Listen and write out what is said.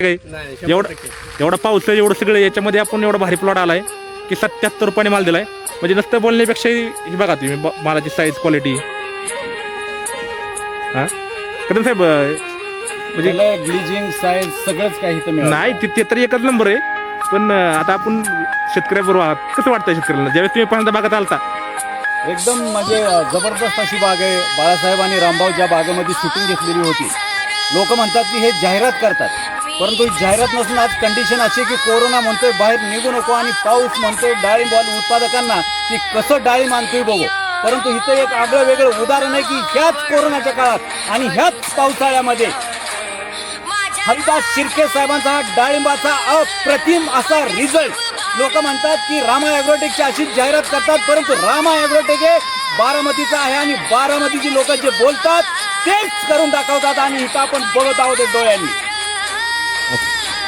एवढा एवढा पाऊस आहे एवढं सगळं याच्यामध्ये आपण एवढा भारी प्लॉट आलाय की सत्याहत्तर रुपयाने माल दिलाय. म्हणजे नुसतं बोलण्यापेक्षा ही बघा तुम्ही मालाची साईज क्वालिटी हा? कदम साहेब म्हणजे ग्लिजिंग साईज सगळंच काही नाही ते ते तर एकच नंबर आहे. पण आता आपण शेतकऱ्याबरोबर आहात. कसं वाटतंय शेतकऱ्याला ज्यावेळेस तुम्ही पहिल्यांदा बागात आलता. एकदम म्हणजे अं, जबरदस्त अशी बाग आहे. बाळासाहेब आणि रामभाऊ ज्या बागेमध्ये शूटिंग घेतलेली होती. लोक म्हणतात की हे जाहिरात करतात. परंतु जाहिरात नसून आज कंडिशन अशी की कोरोना म्हणतोय बाहेर निघू नको आणि पाऊस म्हणतोय डाळिंब उत्पादकांना की कसं डाळिंब आणतोय बघू. परंतु इथं एक आगळं वेगळं उदाहरण आहे की ह्याच कोरोनाच्या काळात आणि ह्याच पावसाळ्यामध्ये हरिदास शिर्के साहेबांचा हा डाळिंबाचा अप्रतिम असा रिझल्ट लोक म्हणतात की रामा ॲग्रोटेकची अशीच जाहिरात करतात परंतु रामा ॲग्रोटेक हे बारामतीचा आहे आणि बारामतीची लोक जे बोलतात तेच करून दाखवतात आणि इथं आपण बघत आहोत डोळ्यांनी. डोळ्यांनी